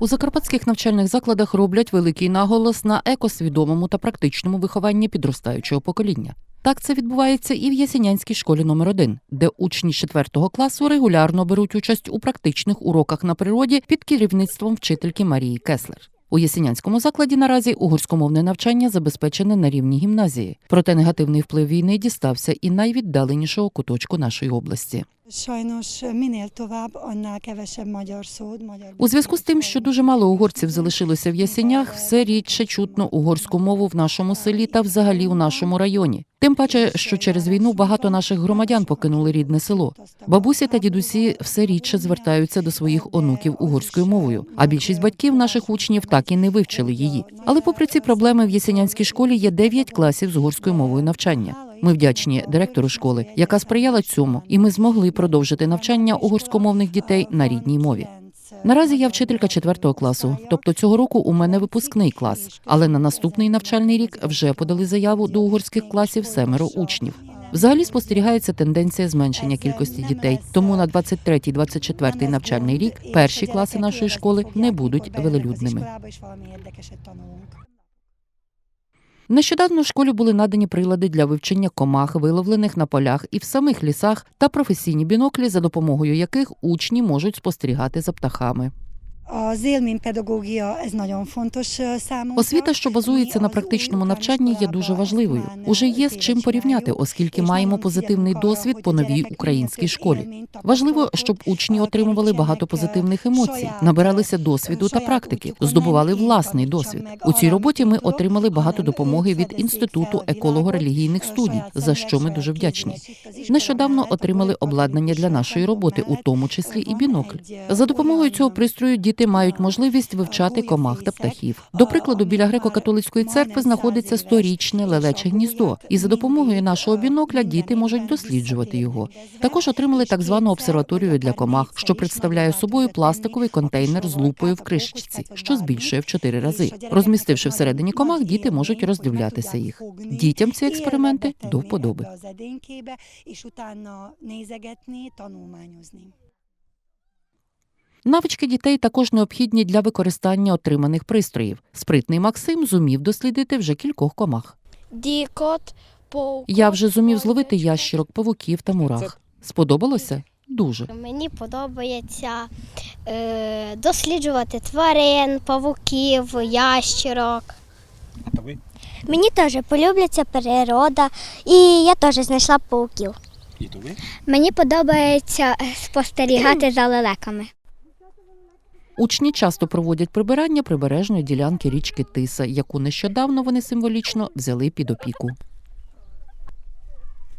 У закарпатських навчальних закладах роблять великий наголос на екосвідомому та практичному вихованні підростаючого покоління. Так це відбувається і в Ясінянській школі номер 1 де учні 4 класу регулярно беруть участь у практичних уроках на природі під керівництвом вчительки Марії Кеслер. У Ясінянському закладі наразі угорськомовне навчання забезпечене на рівні гімназії. Проте негативний вплив війни дістався і найвіддаленішого куточку нашої області. Sajnos minél tovább, annál kevesebb magyar szód, У зв'язку з тим, що дуже мало угорців залишилося в Ясенях, все рідше чутно угорську мову в нашому селі та взагалі у нашому районі. Тим паче, що через війну багато наших громадян покинули рідне село. Бабусі та дідусі все рідше звертаються до своїх онуків угорською мовою, а більшість батьків наших учнів так і не вивчили її. Але попри ці проблеми в Ясенянській школі є 9 класів з угорською мовою навчання. Ми вдячні директору школи, яка сприяла цьому, і ми змогли продовжити навчання угорськомовних дітей на рідній мові. Наразі я вчителька 4 класу, тобто цього року у мене випускний клас. Але на наступний навчальний рік вже подали заяву до угорських класів семеро учнів. Взагалі спостерігається тенденція зменшення кількості дітей. Тому на 23-24 навчальний рік перші класи нашої школи не будуть велелюдними. Нещодавно в школі були надані прилади для вивчення комах, виловлених на полях і в самих лісах, та професійні біноклі, за допомогою яких учні можуть спостерігати за птахами. Az élménypedagógia, ez nagyon fontos számunkra. Освіта, що базується на практичному навчанні, є дуже важливою. Уже є з чим порівняти, оскільки маємо позитивний досвід по новій українській школі. Важливо, щоб учні отримували багато позитивних емоцій, набиралися досвіду та практики, здобували власний досвід. У цій роботі ми отримали багато допомоги від інституту еколого-релігійних студій, за що ми дуже вдячні. Нещодавно отримали обладнання для нашої роботи, у тому числі і бінокль. За допомогою цього пристрою діти мають можливість вивчати комах та птахів. До прикладу, біля греко-католицької церкви знаходиться сторічне лелече гніздо, і за допомогою нашого бінокля діти можуть досліджувати його. Також отримали так звану обсерваторію для комах, що представляє собою пластиковий контейнер з лупою в кришечці, що збільшує в чотири рази. Розмістивши всередині комах, діти можуть роздивлятися їх. Дітям ці експерименти до вподоби. Навички дітей також необхідні для використання отриманих пристроїв. Спритний Максим зумів дослідити вже кількох комах. Дікот, Я вже зумів зловити ящірок, павуків та мурах. Сподобалося? Дуже. Мені подобається е, досліджувати тварин, павуків, ящерок. А то ви? Мені теж полюбляться природа, і я теж знайшла пауків. І то ви? Мені подобається спостерігати за лелеками. Учні часто проводять прибирання прибережної ділянки річки Тиса, яку нещодавно вони символічно взяли під опіку.